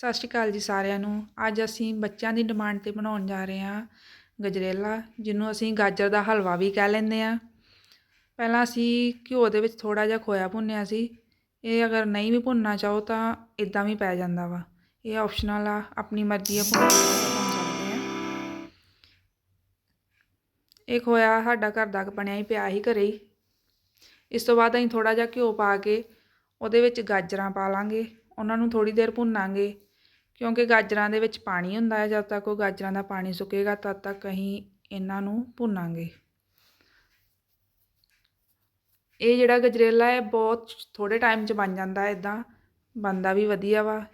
ਸਤਿ ਸ਼੍ਰੀ ਅਕਾਲ ਜੀ ਸਾਰਿਆਂ ਨੂੰ। ਅੱਜ ਅਸੀਂ ਬੱਚਿਆਂ ਦੀ ਡਿਮਾਂਡ ਤੇ ਬਣਾਉਣ ਜਾ ਰਹੇ ਹਾਂ ਗਜਰੇਲਾ, ਜਿਹਨੂੰ ਅਸੀਂ ਗਾਜਰ ਦਾ ਹਲਵਾ ਵੀ ਕਹਿ ਲੈਂਦੇ ਆ ਪਹਿਲਾਂ ਅਸੀਂ ਘਿਓ ਦੇ ਵਿੱਚ ਥੋੜਾ ਜਿਹਾ ਖੋਇਆ ਭੁੰਨਿਆ ਸੀ। ਇਹ ਅਗਰ ਨਹੀਂ ਵੀ ਭੁੰਨਣਾ ਚਾਹੋ ਤਾਂ ਇਦਾਂ ਵੀ ਪੈ ਜਾਂਦਾ ਵਾ। ਇਹ ਆਪਸ਼ਨਲ ਆ, ਆਪਣੀ ਮਰਜ਼ੀ ਆ, ਭੁੰਨ ਸਕਦੇ ਆ ਇਹ ਖੋਇਆ ਸਾਡਾ ਘਰ ਦਾ ਬਣਿਆ ਹੀ ਪਿਆ ਹੀ ਘਰੇ ਹੀ। ਇਸ ਤੋਂ ਬਾਅਦ ਅਸੀਂ ਥੋੜਾ ਜਿਹਾ ਘਿਓ ਪਾ ਕੇ ਉਹਦੇ ਵਿੱਚ ਗਾਜਰਾਂ ਪਾ ਲਾਂਗੇ। ਉਹਨਾਂ ਨੂੰ ਥੋੜੀ ਦੇਰ ਭੁੰਨਾਂਗੇ। ਕਿਉਂਕਿ ਗਾਜਰਾਂ ਦੇ ਵਿੱਚ ਪਾਣੀ ਹੁੰਦਾ ਹੈ, ਜਦ ਤੱਕ ਉਹ ਗਾਜਰਾਂ ਦਾ ਪਾਣੀ ਸੁੱਕੇਗਾ, ਤਦ ਤੱਕ ਅਸੀਂ ਇਹਨਾਂ ਨੂੰ ਭੁੰਨਾਂਗੇ। ਇਹ ਜਿਹੜਾ ਗਜਰੇਲਾ ਹੈ, ਬਹੁਤ ਥੋੜੇ ਟਾਈਮ 'ਚ ਬਣ ਜਾਂਦਾ ਹੈ ਇਦਾਂ ਬਣਦਾ ਵੀ ਵਧੀਆ ਵਾ।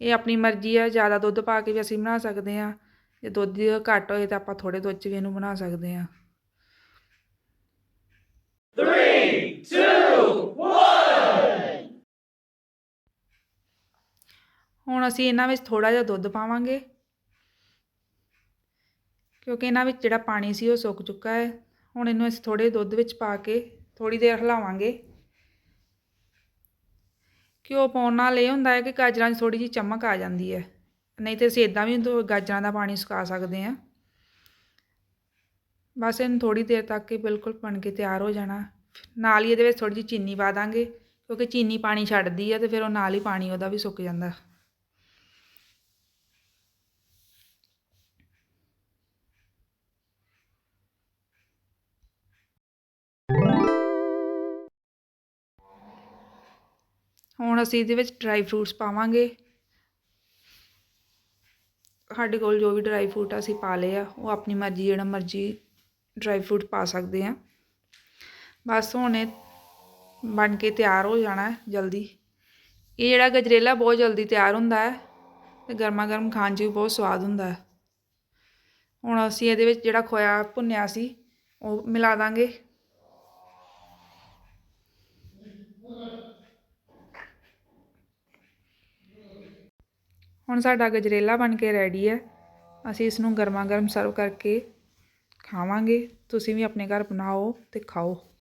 ਇਹ ਆਪਣੀ ਮਰਜ਼ੀ ਆ, ਜ਼ਿਆਦਾ ਦੁੱਧ ਪਾ ਕੇ ਵੀ ਅਸੀਂ ਬਣਾ ਸਕਦੇ ਹਾਂ। ਜੇ ਦੁੱਧ ਘੱਟ ਹੋਏ ਤਾਂ ਆਪਾਂ ਥੋੜੇ ਦੁੱਧ 'ਚ ਵੀ ਇਹਨੂੰ ਬਣਾ ਸਕਦੇ ਹਾਂ। ਹੁਣ ਅਸੀਂ ਇਹਨਾਂ ਵਿੱਚ ਥੋੜਾ ਜਿਹਾ ਦੁੱਧ ਪਾਵਾਂਗੇ। ਕਿਉਂਕਿ ਇਹਨਾਂ ਵਿੱਚ ਜਿਹੜਾ ਪਾਣੀ ਸੀ ਉਹ ਸੁੱਕ ਚੁੱਕਾ ਹੈ। ਹੁਣ ਇਹਨੂੰ ਅਸੀਂ ਥੋੜੇ ਦੁੱਧ ਵਿੱਚ ਪਾ ਕੇ ਥੋੜੀ ਦੇਰ ਹਿਲਾਵਾਂਗੇ। ਘਿਓ ਪਾਉਣ ਨਾਲ ਇਹ ਹੁੰਦਾ ਹੈ ਕਿ ਗਾਜਰਾਂ 'ਚ ਥੋੜੀ ਜਿਹੀ ਚਮਕ ਆ ਜਾਂਦੀ ਹੈ। ਨਹੀਂ ਤੇ ਅਸੀਂ ਇਦਾਂ ਵੀ ਗਾਜਰਾਂ ਦਾ ਪਾਣੀ ਸੁਕਾ ਸਕਦੇ ਹਾਂ। ਬਸ ਇਹਨੂੰ ਥੋੜੀ ਦੇਰ ਤੱਕ ਇਹ ਬਿਲਕੁਲ ਬਣ ਕੇ ਤਿਆਰ ਹੋ ਜਾਣਾ। ਨਾਲ ਹੀ ਇਹਦੇ ਵਿੱਚ ਥੋੜੀ ਜਿਹੀ ਚੀਨੀ ਪਾ ਦਾਂਗੇ। ਕਿਉਂਕਿ ਚੀਨੀ ਪਾਣੀ ਛੱਡਦੀ ਹੈ ਤੇ ਫਿਰ ਉਹ ਨਾਲ ਹੀ ਪਾਣੀ ਉਹਦਾ ਵੀ ਸੁੱਕ ਜਾਂਦਾ। ਹੁਣ ਅਸੀਂ ਇਹਦੇ ਵਿੱਚ ਡਰਾਈ ਫਰੂਟਸ ਪਾਵਾਂਗੇ। ਸਾਡੇ ਕੋਲ ਜੋ ਵੀ ਡਰਾਈ ਫਰੂਟ ਅਸੀਂ ਪਾ ਲਏ ਆ, ਉਹ ਆਪਣੀ ਮਰਜ਼ੀ, ਜਿਹੜਾ ਮਰਜ਼ੀ ਡਰਾਈ ਫਰੂਟ ਪਾ ਸਕਦੇ ਆ। ਬਸ ਹੁਣ ਇਹ ਬਣ ਕੇ ਤਿਆਰ ਹੋ ਜਾਣਾ ਜਲਦੀ। ਇਹ ਜਿਹੜਾ ਗਜਰੇਲਾ ਬਹੁਤ ਜਲਦੀ ਤਿਆਰ ਹੁੰਦਾ ਹੈ ਤੇ ਗਰਮਾ ਗਰਮ ਖਾਣ 'ਚ ਵੀ ਬਹੁਤ ਸਵਾਦ ਹੁੰਦਾ ਹੈ। ਹੁਣ ਅਸੀਂ ਇਹਦੇ ਵਿੱਚ ਜਿਹੜਾ ਖੋਇਆ ਭੁੰਨਿਆ ਸੀ, ਉਹ ਮਿਲਾ ਦਾਂਗੇ। ਹੁਣ ਸਾਡਾ ਗਜਰੇਲਾ ਬਣ ਕੇ ਰੈਡੀ ਹੈ। ਅਸੀਂ ਇਸ ਨੂੰ ਗਰਮਾ ਗਰਮ ਸਰਵ ਕਰਕੇ ਖਾਵਾਂਗੇ। ਤੁਸੀਂ ਵੀ ਆਪਣੇ ਘਰ ਬਣਾਓ ਅਤੇ ਖਾਓ।